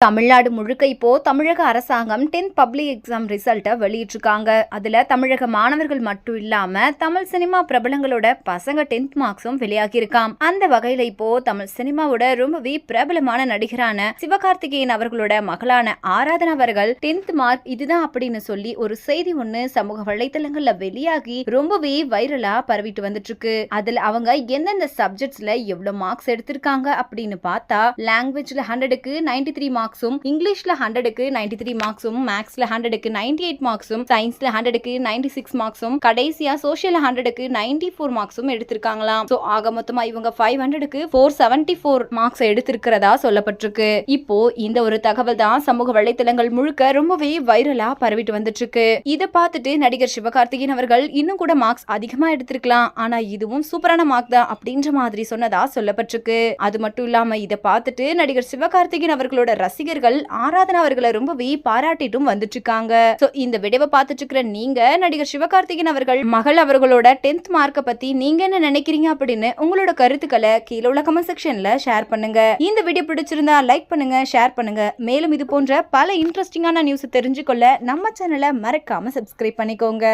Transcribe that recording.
தமிழ்நாடு முழுக்க இப்போ தமிழக அரசாங்கம் டென்த் பப்ளிக் எக்ஸாம் ரிசல்ட்டை வெளியிட்டிருக்காங்க. அதுல தமிழக மாணவர்கள் மட்டும் இல்லாம தமிழ் சினிமா பிரபலங்களோட பசங்க டென்த் மார்க்ஸும் வெளியாகியிருக்காம். அந்த வகையில இப்போ தமிழ் சினிமாவோட ரொம்பவே பிரபலமான நடிகரான சிவகார்த்திகேயன் அவர்களோட மகளான ஆராதனா அவர்கள் டென்த் மார்க் இதுதான் அப்படின்னு சொல்லி ஒரு செய்தி ஒன்று சமூக வலைத்தளங்கள்ல வெளியாகி ரொம்பவே வைரலா பரவிட்டு வந்துட்டு இருக்கு அதுல அவங்க எந்தெந்த சப்ஜெக்ட்ஸ்ல எவ்வளவு மார்க்ஸ் எடுத்திருக்காங்க அப்படின்னு பார்த்தா லாங்குவேஜ்ல ஹண்ட்ரடுக்கு நைன்டி த்ரீ மார்க்ஸ் மார்க்ஸும் இங்கிலீஷ்ல ஹண்ட்ரடுக்கு நைன்டி த்ரீ மார்க்ஸும் மேக்ஸ்ல ஹண்ட்ரடுக்கு நைன்டி எயிட் மார்க்ஸும் சயின்ஸ்ல ஹண்ட்ரடுக்கு நைன்டி சிக்ஸ் மார்க்ஸும் கடைசியா சோஷியல் ஹண்ட்ரடுக்கு நைன்டி ஃபோர் மார்க்ஸும் எடுத்திருக்காங்களாம். ஸோ ஆக மொத்தமா இவங்க ஃபைவ் ஹண்ட்ரடுக்கு ஃபோர் செவன்டி ஃபோர் மார்க்ஸ் எடுத்திருக்கிறதா சொல்லப்பட்டிருக்கு. இப்போ இந்த ஒரு தகவல் தான் சமூக வலைத்தளங்கள் முழுக்க ரொம்பவே வைரலா பரவிட்டு வந்துட்டு இருக்கு இதை பார்த்துட்டு நடிகர் சிவகார்த்திகேயன் அவர்கள் இன்னும் கூட மார்க்ஸ் அதிகமா எடுத்திருக்கலாம். ஆனா இதுவும் சூப்பரான மார்க் தான் அப்படின்ற மாதிரி சொன்னதா சொல்லப்பட்டிருக்கு. அது மட்டும் இல்லாம இதை பார்த்துட்டு நடிகர் சிவகார்த்திகேயன் அவர்களோட ரசிகர்கள் ஆராதனா அவர்களை ரொம்பவே பாராட்டிட்டும் வந்துட்டு இருக்காங்க சோ இந்த வீடியோவை பார்த்துட்டு இருக்கிற நீங்க நடிகர் சிவகார்த்திகேயன் அவர்கள் மகள் அவர்களோட டென்த் மார்க்கை பத்தி நீங்க என்ன நினைக்கிறீங்க அப்படின்னு உங்களோட கருத்துக்களை கீழே உள்ள கமெண்ட் செக்ஷன்ல ஷேர் பண்ணுங்க. இந்த வீடியோ பிடிச்சிருந்தா லைக் பண்ணுங்க ஷேர் பண்ணுங்க. மேலும் இது போன்ற பல இன்ட்ரெஸ்டிங்கான நியூஸ் தெரிஞ்சுக்கொள்ள நம்ம சேனலை மறக்காம சப்ஸ்கிரைப் பண்ணிக்கோங்க.